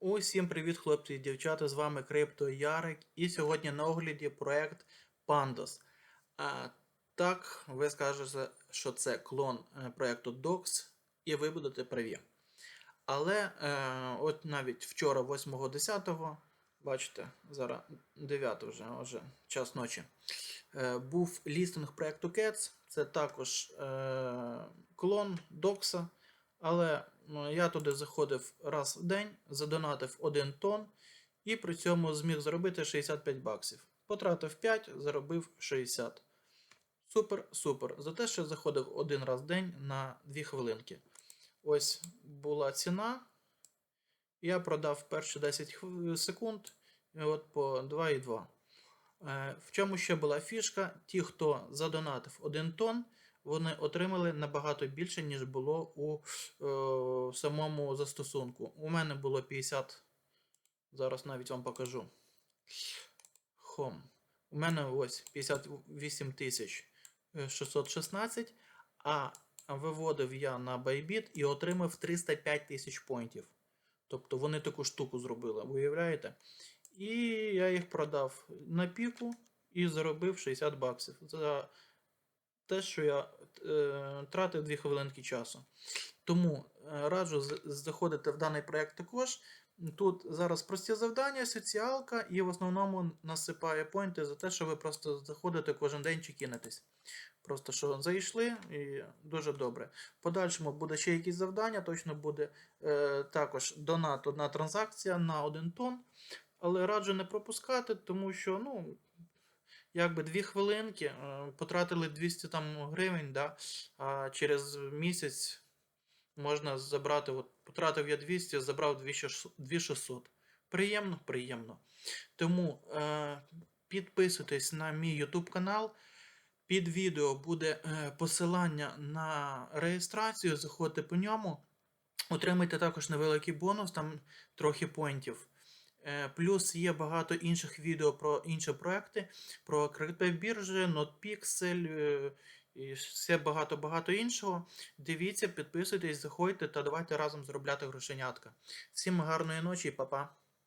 Усім привіт, хлопці і дівчата! З вами Крипто Ярик. І сьогодні на огляді проект Pandas. А, так, ви скажете, що це клон е, проекту Docs, і ви будете праві. Але е, от навіть вчора, 8.10, бачите, зараз 9 вже, вже час ночі. Е, був лістинг проекту Cats. Це також е, клон Docs. Але я туди заходив раз в день, задонатив 1 тон і при цьому зміг заробити 65 баксів. Потратив 5, заробив 60. Супер, супер. За те, що заходив один раз в день на 2 хвилинки. Ось була ціна. Я продав перші 10 секунд от по 2,2. Е, В чому ще була фішка? Ті, хто задонатив 1 тонн, вони отримали набагато більше, ніж було у е, самому застосунку. У мене було 50. Зараз навіть вам покажу. Home. У мене ось 58 е, 616, а виводив я на Bybit і отримав 305 тисяч поінтів. Тобто вони таку штуку зробили, уявляєте? І я їх продав на піку і заробив 60 баксів. За те, що я е, тратив 2 хвилинки часу. Тому е, раджу заходити в даний проект також. Тут зараз прості завдання, соціалка, і в основному насипає поінти за те, що ви просто заходите кожен день чи кинетесь. Просто що зайшли і дуже добре. Подальшому буде ще якісь завдання, точно буде е, також донат, одна транзакція на один тон. Але раджу не пропускати, тому що, ну, якби дві хвилинки, е, потратили 200 там гривень, да, а через місяць можна забрати, от потратив я 200, забрав 2600. Приємно, приємно. Тому е, підписуйтесь на мій YouTube канал. Під відео буде е, посилання на реєстрацію, заходьте по ньому. Отримайте також невеликий бонус, там трохи поінтів. Е, Плюс є багато інших відео про інші проекти, про криптобіржі, NotPixel е, і все багато-багато іншого. Дивіться, підписуйтесь, заходьте та давайте разом заробляти грошенятка. Всім гарної ночі і па-па!